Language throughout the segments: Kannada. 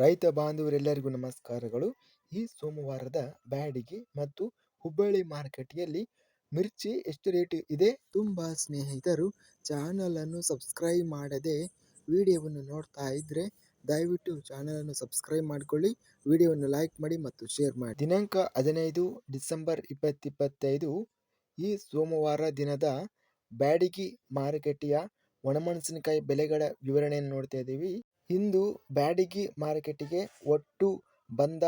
ರೈತ ಬಾಂಧವರೆಲ್ಲರಿಗೂ ನಮಸ್ಕಾರಗಳು. ಈ ಸೋಮವಾರದ ಬ್ಯಾಡಿಗೆ ಮತ್ತು ಹುಬ್ಬಳ್ಳಿ ಮಾರುಕಟ್ಟೆಯಲ್ಲಿ ಮಿರ್ಚಿ ಎಷ್ಟು ರೇಟ್ ಇದೆ? ತುಂಬ ಸ್ನೇಹಿತರು ಚಾನಲನ್ನು ಸಬ್ಸ್ಕ್ರೈಬ್ ಮಾಡದೆ ವಿಡಿಯೋವನ್ನು ನೋಡ್ತಾ ಇದ್ದರೆ ದಯವಿಟ್ಟು ಚಾನಲನ್ನು ಸಬ್ಸ್ಕ್ರೈಬ್ ಮಾಡಿಕೊಳ್ಳಿ. ವಿಡಿಯೋವನ್ನು ಲೈಕ್ ಮಾಡಿ ಮತ್ತು ಶೇರ್ ಮಾಡಿ. ದಿನಾಂಕ ಹದಿನೈದು ಡಿಸೆಂಬರ್ ಇಪ್ಪತ್ತಿಪ್ಪತ್ತೈದು, ಈ ಸೋಮವಾರ ದಿನದ ಬ್ಯಾಡಿಗೆ ಮಾರುಕಟ್ಟೆಯ ಒಣಮೆಣಸಿನಕಾಯಿ ಬೆಲೆಗಳ ವಿವರಣೆಯನ್ನು ನೋಡ್ತಾ ಇದ್ದೀವಿ. ಇಂದು ಬ್ಯಾಡಗಿ ಮಾರುಕಟ್ಟೆಗೆ ಒಟ್ಟು ಬಂದ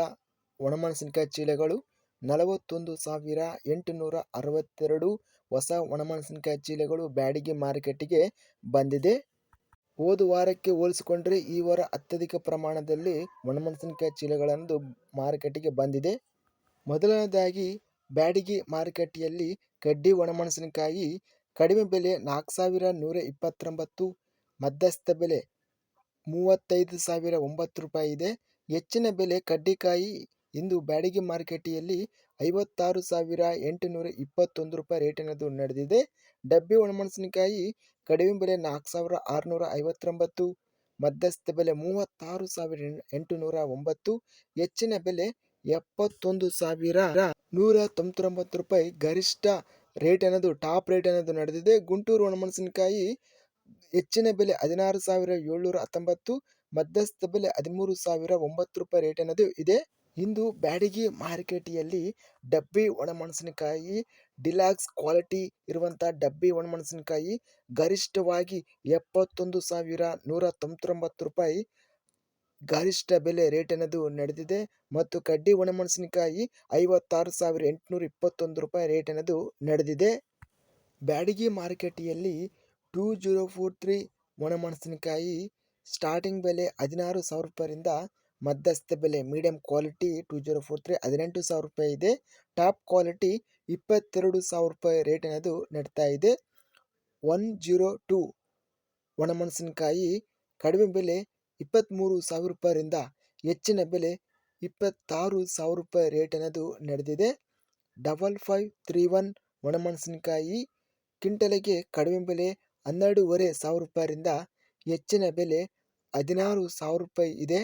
ಒಣಮೆಣಸಿನಕಾಯಿ ಚೀಲಗಳು ನಲವತ್ತೊಂದು ಸಾವಿರ ಎಂಟುನೂರ ಅರವತ್ತೆರಡು ಹೊಸ ಒಣಮೆಣಸಿನಕಾಯಿ ಚೀಲಗಳು ಬ್ಯಾಡಗಿ ಮಾರುಕಟ್ಟೆಗೆ ಬಂದಿದೆ. ಹೋದ ವಾರಕ್ಕೆ ಹೋಲಿಸಿಕೊಂಡ್ರೆ ಈ ವಾರ ಅತ್ಯಧಿಕ ಪ್ರಮಾಣದಲ್ಲಿ ಒಣಮೆಣಸಿನಕಾಯಿ ಚೀಲಗಳಂದು ಮಾರುಕಟ್ಟೆಗೆ ಬಂದಿದೆ. ಮೊದಲನೇದಾಗಿ ಬ್ಯಾಡಗಿ ಮಾರುಕಟ್ಟೆಯಲ್ಲಿ ಕಡ್ಡಿ ಒಣಮೆಣಸಿನಕಾಯಿ ಕಡಿಮೆ ಬೆಲೆ ನಾಲ್ಕು ಸಾವಿರ ನೂರ ಇಪ್ಪತ್ತೊಂಬತ್ತು, ಮಧ್ಯಸ್ಥ ಬೆಲೆ ಮೂವತ್ತೈದು ಸಾವಿರ ಒಂಬತ್ತು ರೂಪಾಯಿ ಇದೆ. ಹೆಚ್ಚಿನ ಬೆಲೆ ಕಡ್ಡಿಕಾಯಿ ಇಂದು ಬ್ಯಾಡಗಿ ಮಾರುಕಟ್ಟೆಯಲ್ಲಿ ಐವತ್ತಾರು ಸಾವಿರ ಎಂಟುನೂರ ಇಪ್ಪತ್ತೊಂದು ರೂಪಾಯಿ ರೇಟಿನದು ನಡೆದಿದೆ. ಡಬ್ಬಿ ಒಣಮೆಣಸಿನಕಾಯಿ ಕಡಿಮೆ ಬೆಲೆ ನಾಲ್ಕು ಸಾವಿರ ಆರುನೂರ ಐವತ್ತೊಂಬತ್ತು, ಮಧ್ಯಸ್ಥ ಬೆಲೆ ಮೂವತ್ತಾರು ಸಾವಿರ ಎಂಟುನೂರ ಒಂಬತ್ತು, ಹೆಚ್ಚಿನ ಬೆಲೆ ಎಪ್ಪತ್ತೊಂದು ಸಾವಿರ ನೂರ ತೊಂಬತ್ತೊಂಬತ್ತು ರೂಪಾಯಿ ಗರಿಷ್ಠ ರೇಟ್ ಅನ್ನೋದು ಟಾಪ್ ರೇಟ್ ಅನ್ನೋದು ನಡೆದಿದೆ. ಗುಂಟೂರು ಒಣಮೆಣಸಿನಕಾಯಿ ಹೆಚ್ಚಿನ ಬೆಲೆ ಹದಿನಾರು ಸಾವಿರ ಏಳ್ನೂರ ಹತ್ತೊಂಬತ್ತು, ಮಧ್ಯಸ್ಥ ಬೆಲೆ ಹದಿಮೂರು ಸಾವಿರ ಒಂಬತ್ತು ರೂಪಾಯಿ ರೇಟ್ ಅನ್ನೋದು ಇದೆ. ಇಂದು ಬ್ಯಾಡಗಿ ಮಾರುಕಟ್ಟೆಯಲ್ಲಿ ಡಬ್ಬಿ ಒಣಮೆಣಸಿನಕಾಯಿ, ಡಿಲಾಕ್ಸ್ ಕ್ವಾಲಿಟಿ ಇರುವಂಥ ಡಬ್ಬಿ ಒಣಮೆಣಸಿನಕಾಯಿ ಗರಿಷ್ಠವಾಗಿ ಎಪ್ಪತ್ತೊಂದು ಸಾವಿರ ನೂರ ತೊಂಬತ್ತೊಂಬತ್ತು ರೂಪಾಯಿ ಗರಿಷ್ಠ ಬೆಲೆ ರೇಟ್ ಅನ್ನೋದು ನಡೆದಿದೆ. ಮತ್ತು ಕಡ್ಡಿ ಒಣಮೆಣಸಿನಕಾಯಿ ಐವತ್ತಾರು ಸಾವಿರ ಎಂಟುನೂರ ಇಪ್ಪತ್ತೊಂದು ರೂಪಾಯಿ ರೇಟ್ ಅನ್ನೋದು ನಡೆದಿದೆ. ಬ್ಯಾಡಗಿ ಮಾರುಕಟ್ಟೆಯಲ್ಲಿ ಟೂ ಜೀರೋ ಫೋರ್ ತ್ರೀ ಒಣಮೆಣಸಿನಕಾಯಿ ಸ್ಟಾರ್ಟಿಂಗ್ ಬೆಲೆ ಹದಿನಾರು ಸಾವಿರ ರೂಪಾಯಿಂದ ಮಧ್ಯಸ್ಥ ಬೆಲೆ. Medium quality two zero four three ಹದಿನೆಂಟು ಸಾವಿರ ರೂಪಾಯಿ ಇದೆ. ಟಾಪ್ ಕ್ವಾಲಿಟಿ ಇಪ್ಪತ್ತೆರಡು ಸಾವಿರ ರೂಪಾಯಿ ರೇಟ್ ಅನ್ನೋದು ನಡ್ತಾ ಇದೆ. ಒನ್ ಜೀರೋ ಟೂ ಒಣಮೆಣಸಿನಕಾಯಿ ಕಡಿಮೆ ಬೆಲೆ ಇಪ್ಪತ್ತ್ಮೂರು ಸಾವಿರ ರೂಪಾಯಿಂದ ಹೆಚ್ಚಿನ ಬೆಲೆ ಇಪ್ಪತ್ತಾರು ಸಾವಿರ ರೂಪಾಯಿ ರೇಟ್ ಅನ್ನೋದು ನಡೆದಿದೆ. ಡಬಲ್ ಫೈವ್ ತ್ರೀ ಒನ್ ಒಣಮೆಣಸಿನಕಾಯಿ ಕ್ವಿಂಟಲಿಗೆ ಕಡಿಮೆ ಬೆಲೆ ಹನ್ನೆರಡೂವರೆ ಸಾವಿರ ರೂಪಾಯಿಯಿಂದ ಹೆಚ್ಚಿನ ಬೆಲೆ ಹದಿನಾರು ಸಾವಿರ ರೂಪಾಯಿ ಇದೆ.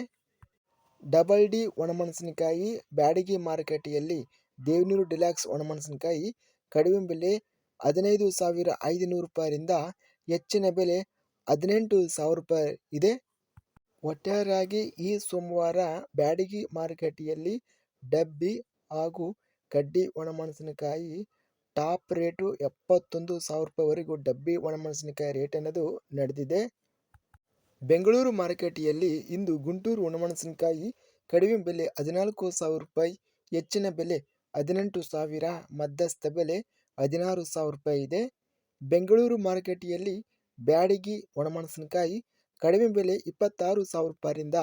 ಡಬಲ್ ಡಿ ಒಣಮೆಣಸಿನಕಾಯಿ ಬ್ಯಾಡಗಿ ಮಾರುಕಟ್ಟೆಯಲ್ಲಿ ದೇವನೂರು ಡಿಲ್ಯಾಕ್ಸ್ ಒಣಮೆಣಸಿನಕಾಯಿ ಕಡಿಮೆ ಬೆಲೆ ಹದಿನೈದು ಸಾವಿರ ಐದುನೂರು ರೂಪಾಯಿಯಿಂದ ಹೆಚ್ಚಿನ ಬೆಲೆ ಹದಿನೆಂಟು ಸಾವಿರ ರೂಪಾಯಿ ಇದೆ. ಒಟ್ಟಾರೆಯಾಗಿ ಈ ಸೋಮವಾರ ಬ್ಯಾಡಗಿ ಮಾರುಕಟ್ಟೆಯಲ್ಲಿ ಡಬ್ಬಿ ಹಾಗೂ ಕಡ್ಡಿ ಒಣಮೆಣಸಿನಕಾಯಿ ಟಾಪ್ ರೇಟು ಎಪ್ಪತ್ತೊಂದು ಸಾವಿರ ರೂಪಾಯಿವರೆಗೂ ಡಬ್ಬಿ ಒಣಮೆಣಸಿನಕಾಯಿ ರೇಟ್ ಅನ್ನೋದು ನಡೆದಿದೆ. ಬೆಂಗಳೂರು ಮಾರುಕಟ್ಟೆಯಲ್ಲಿ ಇಂದು ಗುಂಟೂರು ಒಣಮೆಣಸಿನಕಾಯಿ ಕಡಿಮೆ ಬೆಲೆ ಹದಿನಾಲ್ಕು ಸಾವಿರ ರೂಪಾಯಿ, ಹೆಚ್ಚಿನ ಬೆಲೆ ಹದಿನೆಂಟು ಸಾವಿರ, ಮಧ್ಯಸ್ಥ ಬೆಲೆ ಹದಿನಾರು ಸಾವಿರ ರೂಪಾಯಿ ಇದೆ. ಬೆಂಗಳೂರು ಮಾರುಕಟ್ಟೆಯಲ್ಲಿ ಬ್ಯಾಡಗಿ ಒಣಮೆಣಸಿನಕಾಯಿ ಕಡಿಮೆ ಬೆಲೆ ಇಪ್ಪತ್ತಾರು ಸಾವಿರ ರೂಪಾಯಿಂದ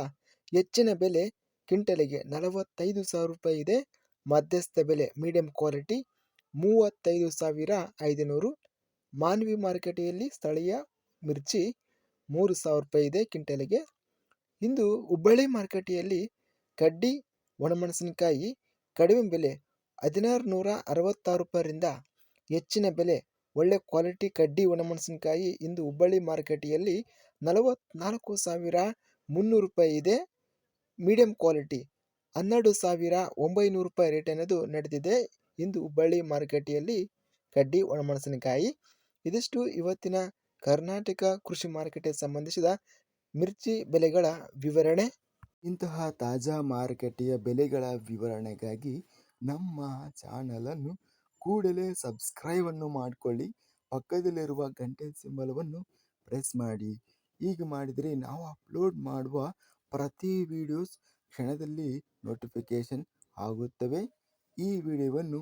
ಹೆಚ್ಚಿನ ಬೆಲೆ ಕ್ವಿಂಟಲಿಗೆ ನಲವತ್ತೈದು ಸಾವಿರ ರೂಪಾಯಿ ಇದೆ. ಮಧ್ಯಸ್ಥ ಬೆಲೆ ಮೀಡಿಯಂ ಕ್ವಾಲಿಟಿ ಮೂವತ್ತೈದು ಸಾವಿರ ಐದುನೂರು. ಮಾನ್ವಿ ಮಾರುಕಟ್ಟೆಯಲ್ಲಿ ಸ್ಥಳೀಯ ಮಿರ್ಚಿ ಮೂರು ಸಾವಿರ ರೂಪಾಯಿ ಇದೆ ಕಿಂಟಲಿಗೆ ಇಂದು ಹುಬ್ಬಳ್ಳಿ ಮಾರುಕಟ್ಟೆಯಲ್ಲಿ ಕಡ್ಡಿ, ಒಣಮೆಣಸಿನಕಾಯಿ ಕಡಿಮೆ ಬೆಲೆ ಹದಿನಾರು ನೂರ ಅರವತ್ತಾರು ರೂಪಾಯಿಂದ ಹೆಚ್ಚಿನ ಬೆಲೆ. ಒಳ್ಳೆ ಕ್ವಾಲಿಟಿ ಕಡ್ಡಿ, ಒಣಮೆಣಸಿನಕಾಯಿ ಇಂದು ಹುಬ್ಬಳ್ಳಿ ಮಾರುಕಟ್ಟೆಯಲ್ಲಿ ನಲವತ್ತ್ನಾಲ್ಕು ಸಾವಿರ ಮುನ್ನೂರು ರೂಪಾಯಿ ಇದೆ ಮೀಡಿಯಂ ಕ್ವಾಲಿಟಿ. ಹನ್ನೆರಡು ಸಾವಿರ ಒಂಬೈನೂರು ರೂಪಾಯಿ ರೇಟ್ ಅನ್ನೋದು ನಡೆದಿದೆ. ಇಂದು ಹುಬ್ಬಳ್ಳಿ ಮಾರುಕಟ್ಟೆಯಲ್ಲಿ ಕಡ್ಡಿ, ಒಣಮೆಣಸಿನಕಾಯಿ. ಇದಿಷ್ಟು ಇವತ್ತಿನ ಕರ್ನಾಟಕ ಕೃಷಿ ಮಾರುಕಟ್ಟೆ ಸಂಬಂಧಿಸಿದ ಮಿರ್ಚಿ ಬೆಲೆಗಳ ವಿವರಣೆ. ಇಂತಹ ತಾಜಾ ಮಾರುಕಟ್ಟೆಯ ಬೆಲೆಗಳ ವಿವರಣೆಗಾಗಿ ನಮ್ಮ ಚಾನಲನ್ನು ಕೂಡಲೇ ಸಬ್ಸ್ಕ್ರೈಬನ್ನು ಮಾಡಿಕೊಳ್ಳಿ. ಪಕ್ಕದಲ್ಲಿರುವ ಗಂಟೆ ಸಿಂಬಲವನ್ನು ಪ್ರೆಸ್ ಮಾಡಿ. ಹೀಗೆ ಮಾಡಿದರೆ ನಾವು ಅಪ್ಲೋಡ್ ಮಾಡುವ ಪ್ರತಿ ವಿಡಿಯೋಸ್ ಕ್ಷಣದಲ್ಲಿ ನೋಟಿಫಿಕೇಷನ್ ಆಗುತ್ತವೆ. ಈ ವಿಡಿಯೋವನ್ನು